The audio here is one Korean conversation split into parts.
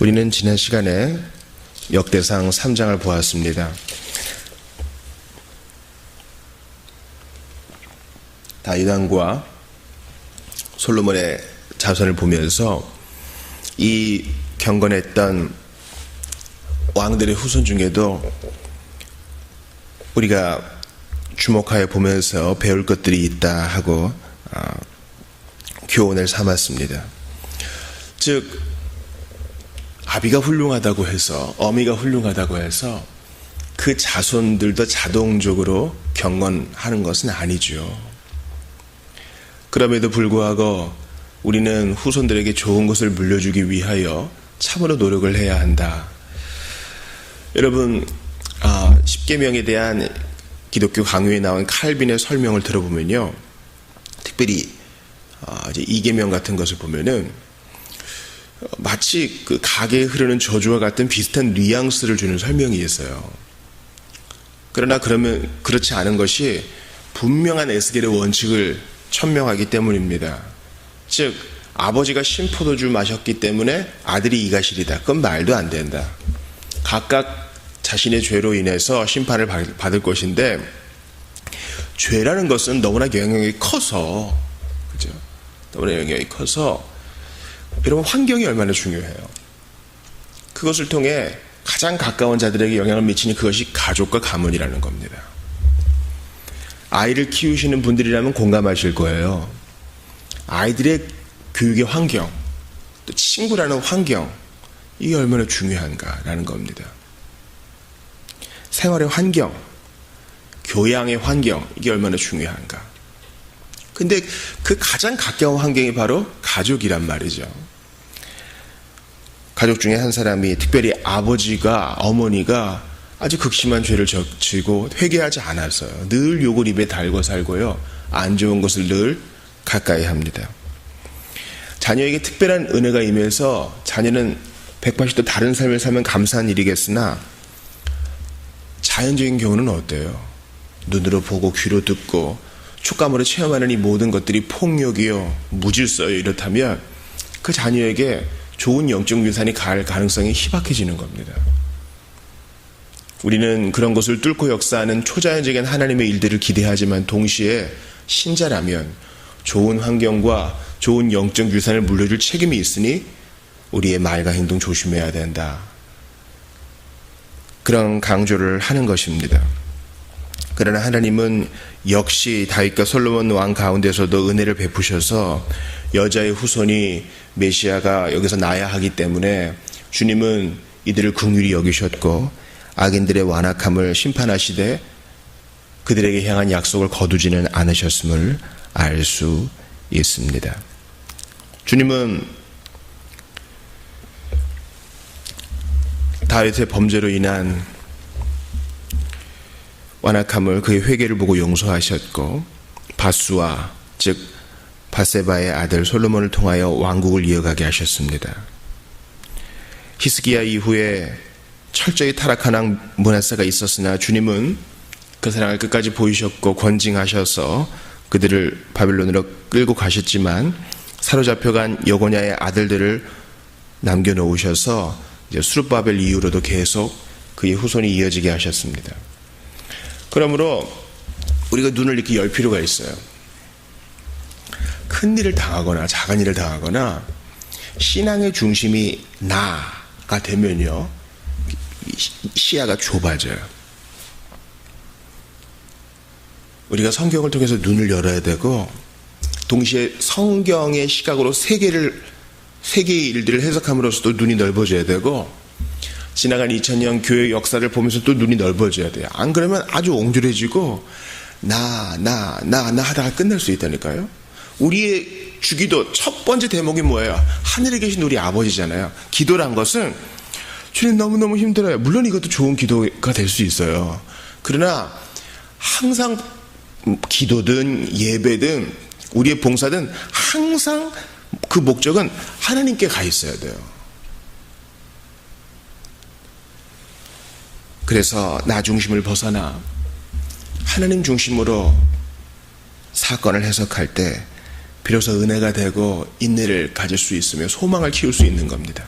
우리는 지난 시간에 역대상 3장을 보았습니다. 다이단과 솔로몬의 자손을 보면서 이 경건했던 왕들의 후손 중에도 우리가 주목하여 보면서 배울 것들이 있다 하고 어, 교훈을 삼았습니다. 즉 아비가 훌륭하다고 해서 어미가 훌륭하다고 해서 그 자손들도 자동적으로 경건하는 것은 아니죠. 그럼에도 불구하고 우리는 후손들에게 좋은 것을 물려주기 위하여 참으로 노력을 해야 한다. 여러분, 아, 십계명에 대한 기독교 강요에 나온 칼빈의 설명을 들어보면요, 특별히 아, 이제 이계명 같은 것을 보면은 마치 그 가게에 흐르는 저주와 같은 비슷한 뉘앙스를 주는 설명이 있어요. 그러나 그러면 그렇지 않은 것이 분명한 에스겔의 원칙을 천명하기 때문입니다. 즉 아버지가 신포도주 마셨기 때문에 아들이 이가실이다. 그건 말도 안 된다. 각각 자신의 죄로 인해서 심판을 받을 것인데 죄라는 것은 너무나 영향이 커서 그죠? 너무나 영향이 커서 여러분 환경이 얼마나 중요해요. 그것을 통해 가장 가까운 자들에게 영향을 미치니 그것이 가족과 가문이라는 겁니다. 아이를 키우시는 분들이라면 공감하실 거예요. 아이들의 교육의 환경, 또 친구라는 환경, 이게 얼마나 중요한가라는 겁니다. 생활의 환경, 교양의 환경, 이게 얼마나 중요한가. 근데 그 가장 가까운 환경이 바로 가족이란 말이죠. 가족 중에 한 사람이 특별히 아버지가 어머니가 아주 극심한 죄를 저지고 회개하지 않았어요. 늘 욕을 입에 달고 살고요. 안 좋은 것을 늘 가까이 합니다. 자녀에게 특별한 은혜가 임해서 자녀는 180도 다른 삶을 살면 감사한 일이겠으나 자연적인 경우는 어때요? 눈으로 보고 귀로 듣고 촉감으로 체험하는 이 모든 것들이 폭력이요, 무질서요 이렇다면 그 자녀에게 좋은 영적 유산이 갈 가능성이 희박해지는 겁니다. 우리는 그런 것을 뚫고 역사하는 초자연적인 하나님의 일들을 기대하지만 동시에 신자라면 좋은 환경과 좋은 영적 유산을 물려줄 책임이 있으니 우리의 말과 행동 조심해야 된다. 그런 강조를 하는 것입니다. 그러나 하나님은 역시 다윗과 솔로몬 왕 가운데서도 은혜를 베푸셔서 여자의 후손이 메시아가 여기서 나야 하기 때문에 주님은 이들을 긍휼히 여기셨고 악인들의 완악함을 심판하시되 그들에게 향한 약속을 거두지는 않으셨음을 알 수 있습니다. 주님은 다윗의 범죄로 인한 완악함을 그의 회개를 보고 용서하셨고 바수와 즉 바세바의 아들 솔로몬을 통하여 왕국을 이어가게 하셨습니다. 히스기야 이후에 철저히 타락한 왕 문하사가 있었으나 주님은 그 사랑을 끝까지 보이셨고 권징하셔서 그들을 바빌론으로 끌고 가셨지만 사로잡혀간 여고냐의 아들들을 남겨놓으셔서 이제 수르바벨 이후로도 계속 그의 후손이 이어지게 하셨습니다. 그러므로 우리가 눈을 이렇게 열 필요가 있어요. 큰 일을 당하거나 작은 일을 당하거나 신앙의 중심이 나가 되면요. 시야가 좁아져요. 우리가 성경을 통해서 눈을 열어야 되고 동시에 성경의 시각으로 세계를 세계의 일들을 해석함으로써도 눈이 넓어져야 되고 지나간 2000년 교회 역사를 보면서 또 눈이 넓어져야 돼요. 안 그러면 아주 옹졸해지고 나, 나, 나, 나 하다가 끝날 수 있다니까요. 우리의 주기도 첫 번째 대목이 뭐예요? 하늘에 계신 우리 아버지잖아요. 기도란 것은 주님 너무너무 힘들어요. 물론 이것도 좋은 기도가 될 수 있어요. 그러나 항상 기도든 예배든 우리의 봉사든 항상 그 목적은 하나님께 가 있어야 돼요. 그래서 나 중심을 벗어나 하나님 중심으로 사건을 해석할 때 비로소 은혜가 되고 인내를 가질 수 있으며 소망을 키울 수 있는 겁니다.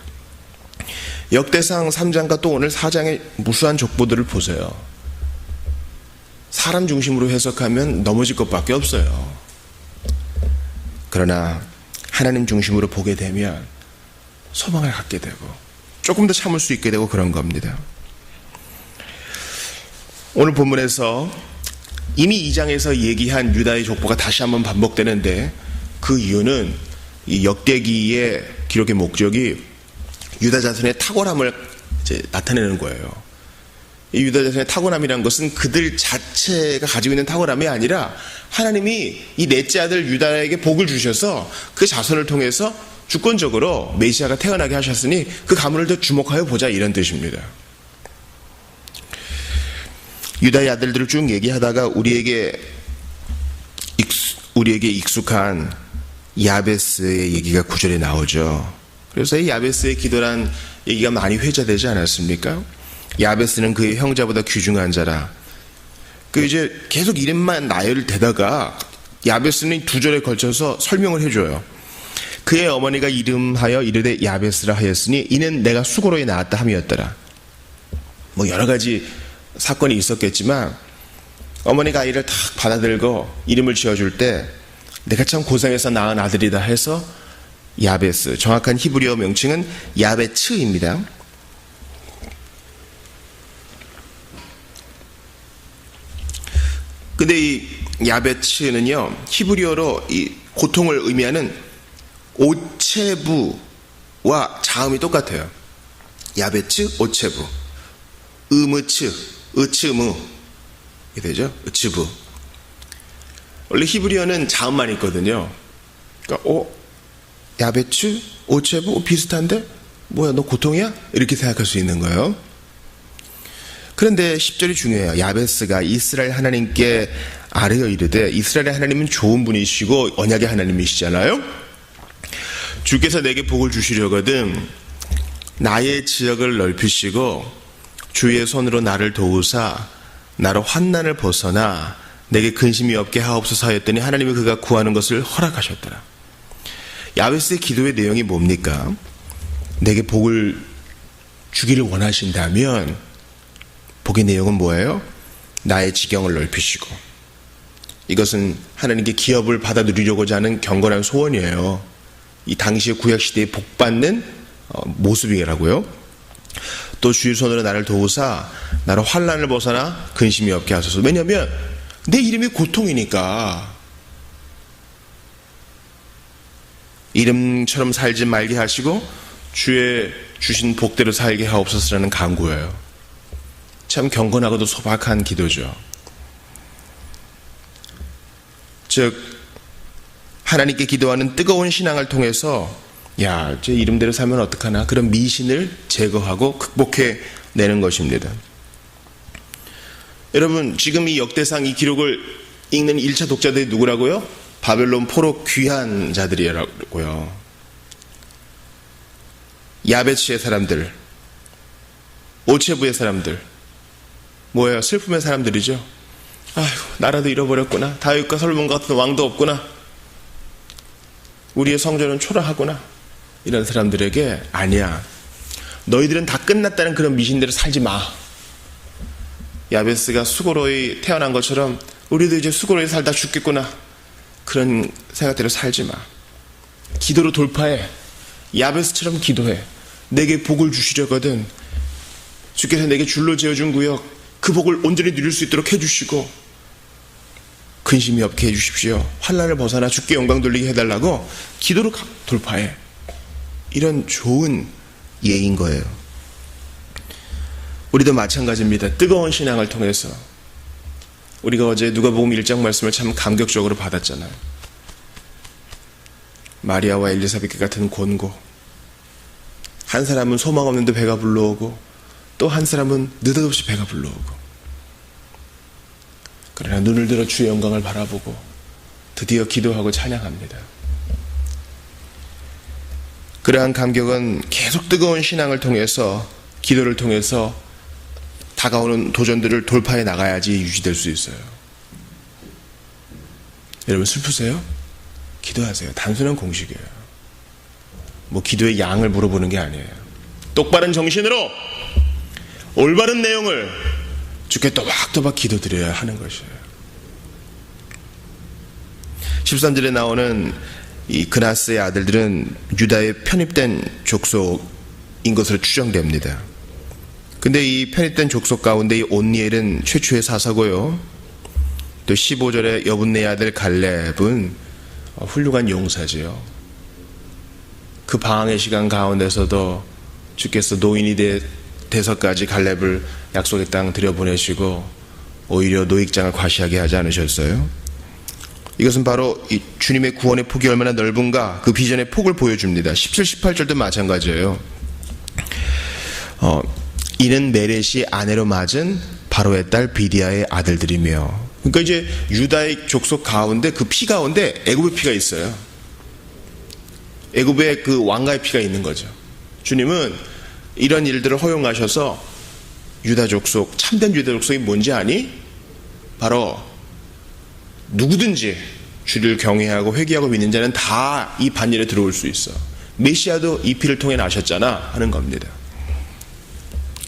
역대상 3장과 또 오늘 4장의 무수한 족보들을 보세요. 사람 중심으로 해석하면 넘어질 것밖에 없어요. 그러나 하나님 중심으로 보게 되면 소망을 갖게 되고 조금 더 참을 수 있게 되고 그런 겁니다. 오늘 본문에서 이미 2장에서 얘기한 유다의 족보가 다시 한번 반복되는데 그 이유는 이 역대기의 기록의 목적이 유다 자손의 탁월함을 나타내는 거예요. 이 유다 자손의 탁월함이란 것은 그들 자체가 가지고 있는 탁월함이 아니라 하나님이 이 넷째 아들 유다에게 복을 주셔서 그 자손을 통해서 주권적으로 메시아가 태어나게 하셨으니 그 가문을 더 주목하여 보자 이런 뜻입니다. 유다의 아들들을 쭉 얘기하다가 우리에게 우리에게 익숙한 야베스의 얘기가 구절에 나오죠. 그래서 이 야베스의 기도란 얘기가 많이 회자되지 않았습니까? 야베스는 그의 형제보다 귀중한 자라. 그 이제 계속 이름만 나열을 대다가 야베스는 두 절에 걸쳐서 설명을 해줘요. 그의 어머니가 이름하여 이르되 야베스라 하였으니 이는 내가 수고로에 낳았다 함이었더라. 뭐 여러 가지 사건이 있었겠지만 어머니가 아이를 탁 받아들고 이름을 지어줄 때 내가 참 고생해서 낳은 아들이다 해서 야베스 정확한 히브리어 명칭은 야베츠입니다. 근데 이 야베츠는요 히브리어로 이 고통을 의미하는 오체부와 자음이 똑같아요. 야베츠 오체부 음으츠 으츠무 이게 되죠. 으츠부 원래 히브리어는 자음만 있거든요. 그러니까 어 야베츠 오체부 비슷한데 뭐야 너 고통이야? 이렇게 생각할 수 있는 거예요. 그런데 10절이 중요해요. 야베스가 이스라엘 하나님께 아뢰어 이르되 이스라엘 하나님은 좋은 분이시고 언약의 하나님이시잖아요. 주께서 내게 복을 주시려거든 나의 지역을 넓히시고 주의 손으로 나를 도우사 나로 환난을 벗어나 내게 근심이 없게 하옵소서 하였더니 하나님이 그가 구하는 것을 허락하셨더라. 야베스의 기도의 내용이 뭡니까? 내게 복을 주기를 원하신다면 복의 내용은 뭐예요? 나의 지경을 넓히시고 이것은 하나님께 기업을 받아 누리려고자 하는 경건한 소원이에요. 이 당시의 구약 시대에 복 받는 어, 모습이라고요. 또 주의 손으로 나를 도우사 나를 환란을 벗어나 근심이 없게 하소서. 왜냐하면 내 이름이 고통이니까 이름처럼 살지 말게 하시고 주의 주신 복대로 살게 하옵소서라는 강구예요. 참 경건하고도 소박한 기도죠. 즉 하나님께 기도하는 뜨거운 신앙을 통해서 야, 제 이름대로 살면 어떡하나 그런 미신을 제거하고 극복해 내는 것입니다. 여러분, 지금 이 역대상 이 기록을 읽는 1차 독자들이 누구라고요? 바벨론 포로 귀한 자들이라고요. 야베츠의 사람들, 오체부의 사람들, 뭐예요? 슬픔의 사람들이죠. 아휴, 나라도 잃어버렸구나. 다윗과 솔몬 같은 왕도 없구나. 우리의 성전은 초라하구나. 이런 사람들에게 아니야. 너희들은 다 끝났다는 그런 미신대로 살지 마. 야베스가 수고로이 태어난 것처럼 우리도 이제 수고로이 살다 죽겠구나. 그런 생각대로 살지 마. 기도로 돌파해. 야베스처럼 기도해. 내게 복을 주시려거든. 주께서 내게 줄로 지어준 구역, 그 복을 온전히 누릴 수 있도록 해주시고, 근심이 없게 해주십시오. 환란을 벗어나 주께 영광 돌리게 해달라고 기도로 돌파해. 이런 좋은 예인 거예요. 우리도 마찬가지입니다. 뜨거운 신앙을 통해서 우리가 어제 누가복음 1장 말씀을 참 감격적으로 받았잖아요. 마리아와 엘리사벳 같은 권고. 한 사람은 소망 없는데 배가 불러오고 또 한 사람은 느닷없이 배가 불러오고. 그러나 눈을 들어 주의 영광을 바라보고 드디어 기도하고 찬양합니다. 그러한 감격은 계속 뜨거운 신앙을 통해서 기도를 통해서 다가오는 도전들을 돌파해 나가야지 유지될 수 있어요. 여러분 슬프세요? 기도하세요. 단순한 공식이에요. 뭐 기도의 양을 물어보는 게 아니에요. 똑바른 정신으로 올바른 내용을 주께 또박또박 기도드려야 하는 것이에요. 13절에 나오는 이 그나스의 아들들은 유다의 편입된 족속인 것으로 추정됩니다. 근데 이 편입된 족속 가운데 이 온니엘은 최초의 사사고요. 또 15절에 여분네 아들 갈렙은 훌륭한 용사지요. 그 방황의 시간 가운데서도 주께서 노인이 되, 돼서까지 갈렙을 약속의 땅 들여보내시고 오히려 노익장을 과시하게 하지 않으셨어요? 이것은 바로 주님의 구원의 폭이 얼마나 넓은가 그 비전의 폭을 보여줍니다. 17, 18절도 마찬가지예요. 어, 이는 메렛이 아내로 맞은 바로의 딸 비디아의 아들들이며 그러니까 이제 유다의 족속 가운데 그 피 가운데 애굽의 피가 있어요. 애굽의 그 왕가의 피가 있는 거죠. 주님은 이런 일들을 허용하셔서 유다 족속 참된 유다 족속이 뭔지 아니? 바로 누구든지 주를 경외하고 회개하고 믿는 자는 다 이 반열에 들어올 수 있어. 메시아도 이 피를 통해 나셨잖아 하는 겁니다.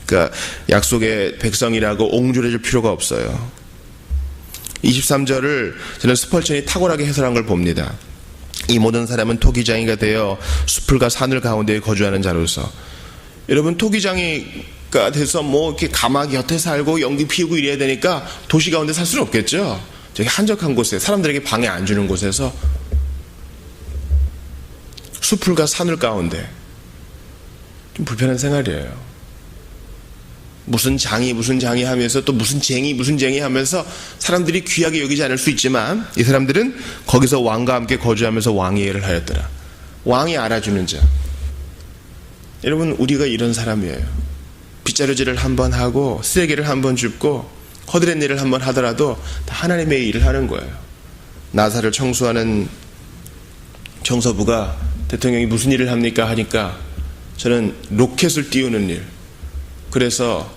그러니까 약속의 백성이라고 옹졸해질 필요가 없어요. 23절을 저는 스펄천이 탁월하게 해설한 걸 봅니다. 이 모든 사람은 토기장이가 되어 숲을과 산을 가운데 거주하는 자로서 여러분 토기장이가 돼서 뭐 이렇게 가막 곁에 살고 연기 피우고 이래야 되니까 도시 가운데 살 수는 없겠죠. 저기 한적한 곳에 사람들에게 방해 안 주는 곳에서 숲을과 산을 가운데 좀 불편한 생활이에요. 무슨 장이 무슨 장이 하면서 또 무슨 쟁이 무슨 쟁이 하면서 사람들이 귀하게 여기지 않을 수 있지만 이 사람들은 거기서 왕과 함께 거주하면서 왕의 일을 하였더라. 왕이 알아주는 자. 여러분 우리가 이런 사람이에요. 빗자루질을 한 번 하고 쓰레기를 한 번 줍고 허드렛 일을 한번 하더라도 다 하나님의 일을 하는 거예요. 나사를 청소하는 청소부가 대통령이 무슨 일을 합니까 하니까 저는 로켓을 띄우는 일. 그래서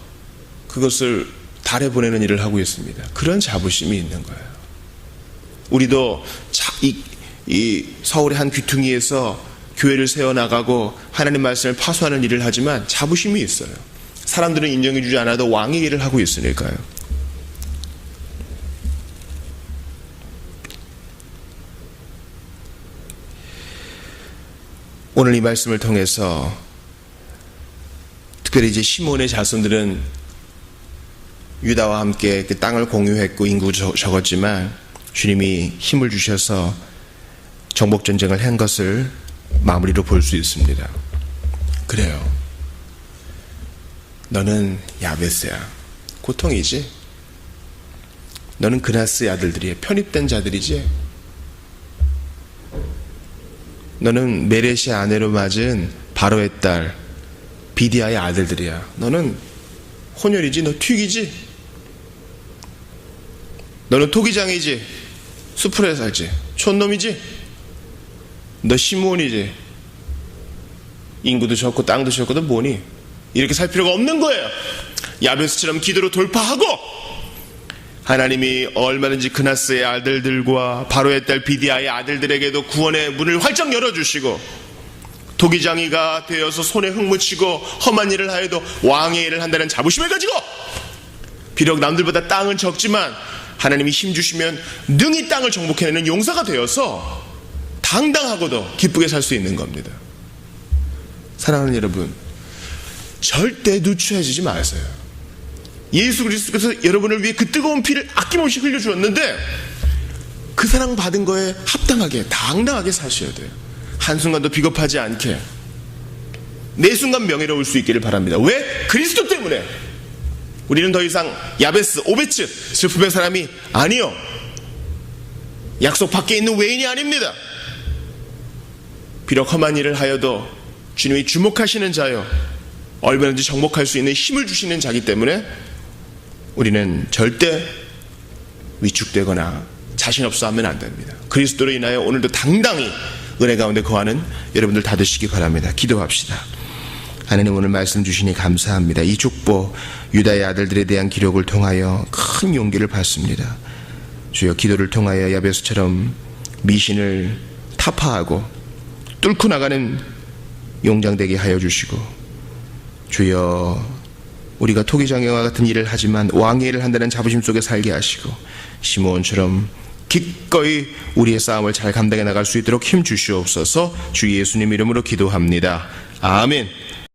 그것을 달에 보내는 일을 하고 있습니다. 그런 자부심이 있는 거예요. 우리도 이, 이 서울의 한 귀퉁이에서 교회를 세워나가고 하나님 말씀을 파수하는 일을 하지만 자부심이 있어요. 사람들은 인정해주지 않아도 왕의 일을 하고 있으니까요. 오늘 이 말씀을 통해서 특별히 이제 시몬의 자손들은 유다와 함께 그 땅을 공유했고 인구 적었지만 주님이 힘을 주셔서 정복 전쟁을 한 것을 마무리로 볼 수 있습니다. 그래요. 너는 야베스야. 고통이지. 너는 그나스의 아들들이야. 편입된 자들이지. 너는 메레시 아내로 맞은 바로의 딸 비디아의 아들들이야. 너는 혼혈이지, 너 튀기지. 너는 토기장이지, 수풀에 살지, 촌놈이지. 너 시몬이지. 인구도 적고 땅도 적고 너 뭐니? 이렇게 살 필요가 없는 거예요. 야베스처럼 기도로 돌파하고 하나님이 얼마든지 그나스의 아들들과 바로의 딸 비디아의 아들들에게도 구원의 문을 활짝 열어주시고 도기장이가 되어서 손에 흙 묻히고 험한 일을 하여도 왕의 일을 한다는 자부심을 가지고 비록 남들보다 땅은 적지만 하나님이 힘 주시면 능히 땅을 정복해내는 용사가 되어서 당당하고도 기쁘게 살 수 있는 겁니다. 사랑하는 여러분, 절대 누추해지지 마세요. 예수 그리스도께서 여러분을 위해 그 뜨거운 피를 아낌없이 흘려주었는데 그 사랑 받은 거에 합당하게 당당하게 사셔야 돼요. 한순간도 비겁하지 않게 매 순간 명예로울 수 있기를 바랍니다. 왜? 그리스도 때문에 우리는 더 이상 야베스, 오베츠, 슬픔의 사람이 아니요. 약속 밖에 있는 외인이 아닙니다. 비록 험한 일을 하여도 주님이 주목하시는 자요. 얼마든지 정복할 수 있는 힘을 주시는 자기 때문에 우리는 절대 위축되거나 자신 없어 하면 안 됩니다. 그리스도로 인하여 오늘도 당당히 은혜 가운데 거하는 여러분들 다 되시기 바랍니다. 기도합시다. 하나님 오늘 말씀 주시니 감사합니다. 이 축복 유다의 아들들에 대한 기록을 통하여 큰 용기를 받습니다. 주여 기도를 통하여 야베스처럼 미신을 타파하고 뚫고 나가는 용장되게 하여 주시고 주여 우리가 토기장애와 같은 일을 하지만 왕의 일을 한다는 자부심 속에 살게 하시고 시몬처럼 기꺼이 우리의 싸움을 잘 감당해 나갈 수 있도록 힘 주시옵소서 주 예수님 이름으로 기도합니다. 아멘.